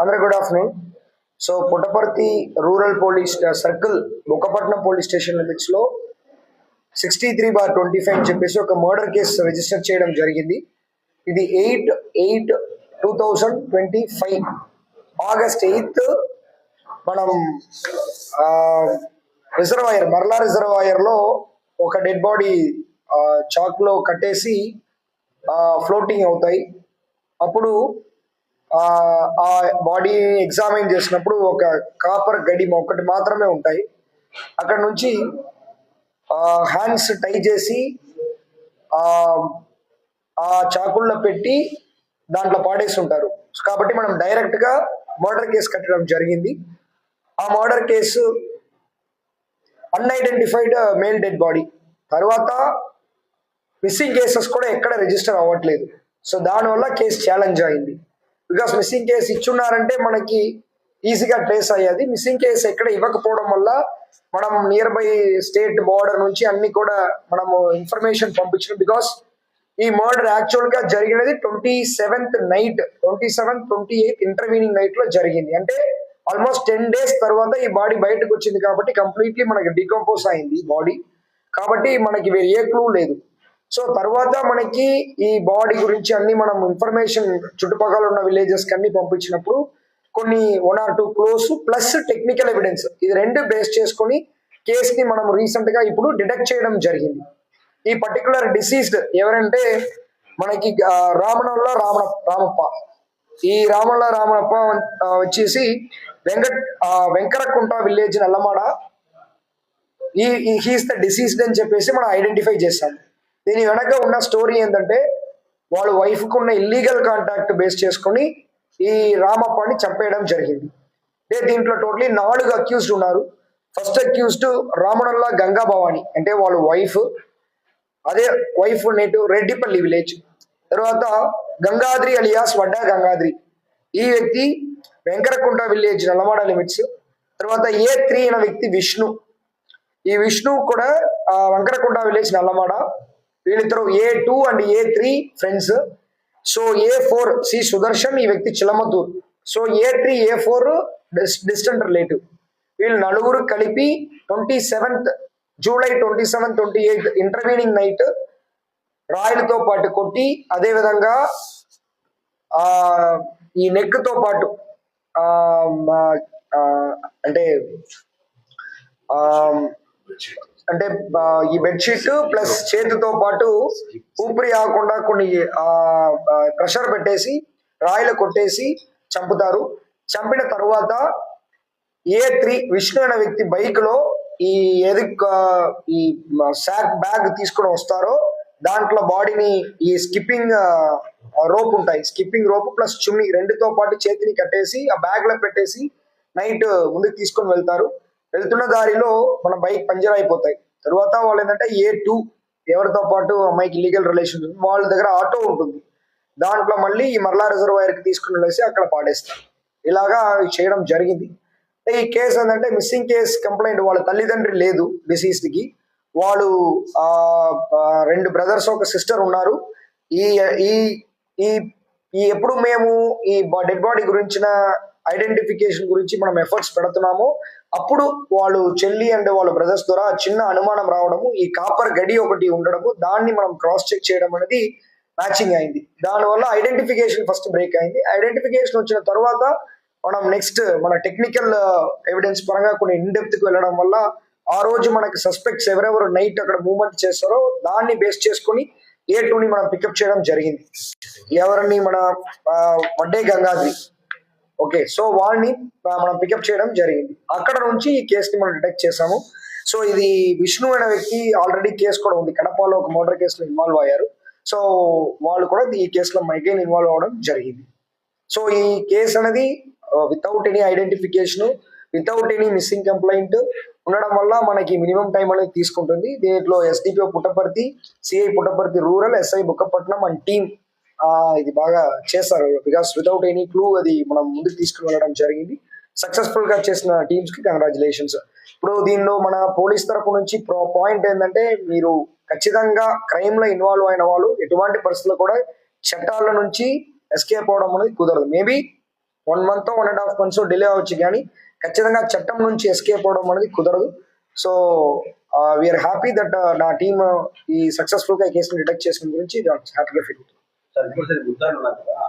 అందరూ good afternoon so Puttaparthi rural police circle Mukhapatnam police station లిమిట్స్లో sixty three bar twenty five అని చెప్పేసి ఒక మర్డర్ కేసు రిజిస్టర్ చేయడం జరిగింది. ఇది eight eight two thousand twenty five August eighth మనం రిజర్వాయర్ మరలా రిజర్వాయర్లో ఒక డెడ్ బాడీ చాక్లో కట్టేసి ఫ్లోటింగ్ అవుతాయి. అప్పుడు ఆ బాడీ ఎగ్జామిన్ చేసినప్పుడు ఒక కాపర్ గడి ఒకటి మాత్రమే ఉంటాయి. అక్కడ నుంచి హ్యాండ్స్ టై చేసి ఆ చాకుల్లో పెట్టి దాంట్లో పాడేసి ఉంటారు కాబట్టి మనం డైరెక్ట్గా మర్డర్ కేసు కట్టడం జరిగింది. ఆ murder case unidentified male dead body తర్వాత మిస్సింగ్ కేసెస్ కూడా ఎక్కడ రిజిస్టర్ అవ్వట్లేదు. సో దానివల్ల కేసు ఛాలెంజ్ అయింది. బికాస్ మిస్సింగ్ కేసు ఇచ్చున్నారంటే మనకి ఈజీగా ట్రేస్ అయ్యేది. మిస్సింగ్ కేసు ఎక్కడ ఇవ్వకపోవడం వల్ల మనం నియర్ బై స్టేట్ బార్డర్ నుంచి అన్ని కూడా మనము ఇన్ఫర్మేషన్ పంపించడం. బికాస్ ఈ మర్డర్ యాక్చువల్గా జరిగినది twenty seventh night twenty seventh twenty eighth intervening నైట్లో జరిగింది. అంటే ఆల్మోస్ట్ టెన్ డేస్ తర్వాత ఈ బాడీ బయటకు వచ్చింది కాబట్టి కంప్లీట్లీ మనకి డికంపోజ్ అయింది బాడీ కాబట్టి మనకి వేరే ఏ క్లూ లేదు. సో తర్వాత మనకి ఈ బాడీ గురించి అన్ని మనం ఇన్ఫర్మేషన్ చుట్టుపక్కల ఉన్న విలేజెస్కి అన్ని పంపించినప్పుడు కొన్ని one or two close plus technical evidence ఇది రెండు బేస్ చేసుకొని కేస్ని మనం రీసెంట్గా ఇప్పుడు డిటెక్ట్ చేయడం జరిగింది. ఈ పర్టికులర్ డిసీజ్డ్ ఎవరంటే మనకి రామనల్ల రామణ రామప్ప. ఈ రామల్ల రామనప్ప వచ్చేసి వెంకట్ వెంకరకుంట విలేజ్ నల్లమాడ. ఈ హీస్ ద డిసీజ్డ్ అని చెప్పేసి మనం ఐడెంటిఫై చేస్తాం దీని వెనక ఉన్న స్టోరీ ఏంటంటే వాళ్ళ వైఫ్కు ఉన్న ఇల్లీగల్ కాంటాక్ట్ బేస్ చేసుకొని ఈ రామప్పని చంపేయడం జరిగింది. అంటే దీంట్లో టోటలీ నాలుగు అక్యూజ్డ్ ఉన్నారు. ఫస్ట్ అక్యూజ్డ్ రామణల్లా గంగా భవాని అంటే వాళ్ళ వైఫ్ అదే వైఫ్ నేటివ్ రెడ్డిపల్లి విలేజ్ తర్వాత గంగాద్రి అలియాస్ వడ్డా గంగాద్రి. ఈ వ్యక్తి వెంకరకుంట విలేజ్ నల్లమాడ లిమిట్స్ తర్వాత ఏ త్రీ అయిన వ్యక్తి విష్ణు. ఈ విష్ణు కూడా వెంకరకుంట విలేజ్ నల్లమాడ వీళ్ళిద్దరు A two and A three friends so A four C Sudarshan ఈ వ్యక్తి Chilamathur. So A three A four distant relative వీళ్ళు నలుగురు కలిపి twenty seventh July twenty seven twenty eighth intervening night రాయలతో పాటు కొట్టి అదేవిధంగా ఈ నెక్తో పాటు అంటే అంటే ఈ బెడ్షీట్ ప్లస్ చేతితో పాటు ఊపిరి ఆకుండా కొన్ని ప్రెషర్ పెట్టేసి రాయిలు కొట్టేసి చంపుతారు. చంపిన తర్వాత ఏ త్రీ విష్ణు అనే వ్యక్తి బైక్లో ఈ ఏది ఈ శాక్ బ్యాగ్ తీసుకుని వస్తారో దాంట్లో బాడీని ఈ స్కిప్పింగ్ రోప్ ఉంటాయి. స్కిప్పింగ్ రోప్ ప్లస్ చుమ్మి రెండుతో పాటు చేతిని కట్టేసి ఆ బ్యాగ్లో పెట్టేసి నైట్ ముందుకు తీసుకొని వెళ్తారు. వెళ్తున్న దారిలో మన బైక్ పంజర్ అయిపోతాయి. తర్వాత వాళ్ళు ఏంటంటే ఏ టూ ఎవరితో పాటు అమ్మాయికి లీగల్ రిలేషన్ వాళ్ళ దగ్గర ఆటో ఉంటుంది. దాంట్లో మళ్ళీ ఈ మరలా రిజర్వాయర్కి తీసుకుని వెళ్ళేసి అక్కడ పాడేస్తారు. ఇలాగా చేయడం జరిగింది. అంటే ఈ కేసు ఏంటంటే మిస్సింగ్ కేసు కంప్లైంట్ వాళ్ళ తల్లిదండ్రి లేదు డిసీజ్డ్కి వాళ్ళు రెండు బ్రదర్స్ ఒక సిస్టర్ ఉన్నారు. ఈ ఈ ఈ ఈ ఎప్పుడు మేము ఈ డెడ్ బాడీ గురించిన ఐడెంటిఫికేషన్ గురించి మనం ఎఫర్ట్స్ పెడుతున్నామో అప్పుడు వాళ్ళు చెల్లి అండ్ వాళ్ళ బ్రదర్స్ ద్వారా చిన్న అనుమానం రావడము ఈ కాపర్ గడి ఒకటి ఉండడము దాన్ని మనం క్రాస్ చెక్ చేయడం అనేది మ్యాచింగ్ అయింది. దానివల్ల ఐడెంటిఫికేషన్ ఫస్ట్ బ్రేక్ అయింది. ఐడెంటిఫికేషన్ వచ్చిన తర్వాత మనం నెక్స్ట్ మన టెక్నికల్ ఎవిడెన్స్ uh, పరంగా కొన్ని ఇన్కి వెళ్ళడం వల్ల ఆ రోజు మనకి సస్పెక్ట్స్ ఎవరెవరు నైట్ అక్కడ మూవ్మెంట్ చేస్తారో దాన్ని బేస్ చేసుకొని ఏ టూని మనం పికప్ చేయడం జరిగింది. ఎవరిని మన uh, Vadde Gangadri okay so వాళ్ళని మనం పికప్ చేయడం జరిగింది. అక్కడ నుంచి ఈ కేసుని మనం డిటెక్ట్ చేసాము సో ఇది విష్ణు అనే వ్యక్తి ఆల్రెడీ కేసు కూడా ఉంది. కడపలో ఒక మోటార్ కేసులో ఇన్వాల్వ్ అయ్యారు. సో వాళ్ళు కూడా ఈ కేసులో మైకైన్ ఇన్వాల్వ్ అవ్వడం జరిగింది. సో ఈ కేసు అనేది without any identification without any missing complaint ఉండడం వల్ల మనకి మినిమం టైం అనేది తీసుకుంటుంది. దీంట్లో SDPO Puttaparthi CI Puttaparthi rural SI Bukkapatnam and team ఇది బాగా చేస్తారు. బికాస్ వితౌట్ ఎనీ క్లూ అది మనం ముందుకు తీసుకుని వెళ్ళడం జరిగింది. సక్సెస్ఫుల్గా చేసిన టీమ్స్కి కంగ్రాచులేషన్స్ ఇప్పుడు దీనిలో మన పోలీస్ తరపు నుంచి పాయింట్ ఏంటంటే మీరు ఖచ్చితంగా క్రైమ్లో ఇన్వాల్వ్ అయిన వాళ్ళు ఎటువంటి పరిస్థితుల్లో కూడా చట్టాల నుంచి ఎస్కేప్ అవడం అనేది కుదరదు. Maybe one month one and half months delay అవచ్చు కానీ ఖచ్చితంగా చట్టం నుంచి ఎస్కేప్ అవడం అనేది కుదరదు. So we are happy that నా టీమ్ ఈ సక్సెస్ఫుల్గా ఈ కేసుని డిటెక్ట్ చేసిన గురించి హ్యాపీగా ఫీల్ అవుతుంది ఇప్పుడు సరే గుర్తాలు ఉన్నారు కదా